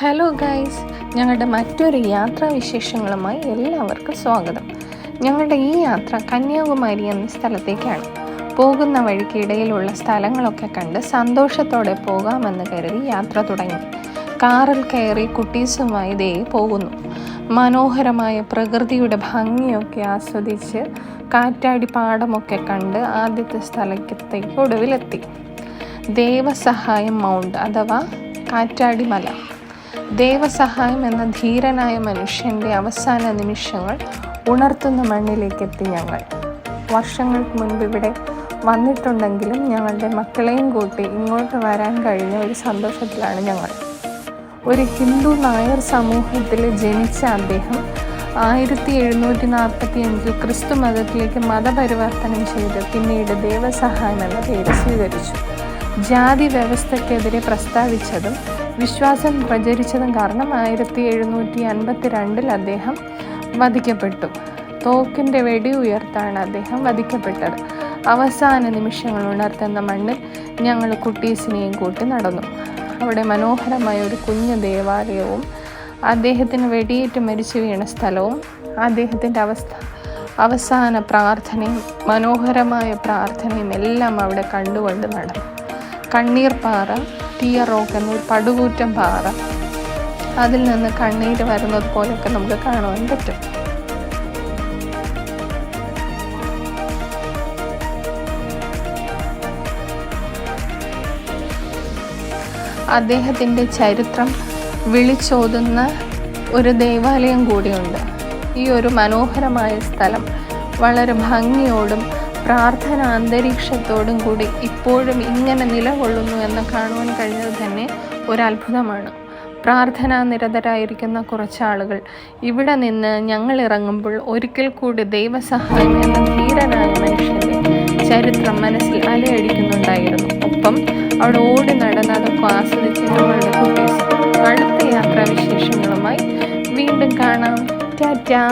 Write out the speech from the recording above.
Hello guys ഞങ്ങളുടെ മറ്റൊരു യാത്രാ വിശേഷങ്ങളുമായി എല്ലാവർക്കും സ്വാഗതം. ഞങ്ങളുടെ ഈ യാത്ര കന്യാകുമാരി എന്ന സ്ഥലത്തേക്കാണ്. പോകുന്ന വഴിക്കിടയിലുള്ള സ്ഥലങ്ങളൊക്കെ കണ്ട് സന്തോഷത്തോടെ പോകാമെന്ന് കരുതി യാത്ര തുടങ്ങി. കാറിൽ കയറി കുട്ടീസുമായി ദേ പോകുന്നു. മനോഹരമായ പ്രകൃതിയുടെ ഭംഗിയൊക്കെ ആസ്വദിച്ച് കാറ്റാടി പാടമൊക്കെ കണ്ട് ആദ്യത്തെ സ്ഥലത്തേക്ക് ഒടുവിലെത്തി. ദേവസഹായം മൗണ്ട് അഥവാ കാറ്റാടി മല ദൈവസഹായം എന്ന ധീരനായ മനുഷ്യന്റെ അവസാന നിമിഷങ്ങൾ ഉണർത്തുന്ന മണ്ണിലേക്ക് എത്തി ഞങ്ങൾ. വർഷങ്ങൾക്ക് മുൻപ് ഇവിടെ വന്നിട്ടുണ്ടെങ്കിലും ഞങ്ങളുടെ മക്കളെയും കൂട്ടി ഇങ്ങോട്ട് വരാൻ കഴിഞ്ഞ ഒരു സന്തോഷത്തിലാണ് ഞങ്ങൾ. ഒരു ഹിന്ദു നായർ സമൂഹത്തിൽ ജനിച്ച അദ്ദേഹം ആയിരത്തി എഴുന്നൂറ്റി നാൽപ്പത്തി അഞ്ചിൽ ക്രിസ്തു മതത്തിലേക്ക് മതപരിവർത്തനം ചെയ്ത് പിന്നീട് ദേവസഹായം എന്ന പേര് സ്വീകരിച്ചു. ജാതി വ്യവസ്ഥയ്ക്കെതിരെ പ്രസ്താവിച്ചതും വിശ്വാസം പ്രചരിച്ചതും കാരണം ആയിരത്തി എഴുന്നൂറ്റി അൻപത്തി രണ്ടിൽ അദ്ദേഹം വധിക്കപ്പെട്ടു. തോക്കിന്റെ വെടി ഉയർത്താണ് അദ്ദേഹം വധിക്കപ്പെട്ടത്. അവസാന നിമിഷങ്ങൾ ഉണർത്തുന്ന മണ്ണിൽ ഞങ്ങൾ കുട്ടീസിനെയും കൂട്ടി നടന്നു. അവിടെ മനോഹരമായ ഒരു കുഞ്ഞു ദേവാലയവും അദ്ദേഹത്തിന് വെടിയേറ്റ് മരിച്ചു വീണ സ്ഥലവും അദ്ദേഹത്തിന്റെ അവസ്ഥ അവസാന പ്രാർത്ഥനയും മനോഹരമായ പ്രാർത്ഥനയും എല്ലാം അവിടെ കണ്ടുകൊണ്ട് നടന്നു. കണ്ണീർ പാറ ടീയർ റോക്ക് എന്നൊരു പടുകൂറ്റം പാറ. അതിൽ നിന്ന് കണ്ണീര് വരുന്നത് പോലെയൊക്കെ നമുക്ക് കാണുവാൻ പറ്റും. അദ്ദേഹത്തിന്റെ ചരിത്രം വിളിച്ചോതുന്ന ഒരു ദേവാലയം കൂടിയുണ്ട്. ഈ ഒരു മനോഹരമായ സ്ഥലം വളരെ ഭംഗിയോടും പ്രാർത്ഥന അന്തരീക്ഷത്തോടും കൂടി ഇപ്പോഴും ഇങ്ങനെ നിലകൊള്ളുന്നു എന്ന് കാണുവാൻ കഴിഞ്ഞത് തന്നെ ഒരത്ഭുതമാണ്. പ്രാർത്ഥനാ നിരതരായിരിക്കുന്ന കുറച്ചാളുകൾ ഇവിടെ നിന്ന് ഞങ്ങൾ ഇറങ്ങുമ്പോൾ ഒരിക്കൽ കൂടി ദൈവസഹായം എന്ന ധീരനായ മനുഷ്യന്റെ ചരിത്രം മനസ്സിൽ അലയടിക്കുന്നുണ്ടായിരുന്നു. ഒപ്പം അവിടെ ഓടി നടന്ന് അതൊക്കെ ആസ്വദിച്ച് ഞങ്ങളുടെ കുട്ടീസ് അടുത്ത യാത്രാവിശേഷങ്ങളുമായി വീണ്ടും കാണാം. ടാറ്റാ.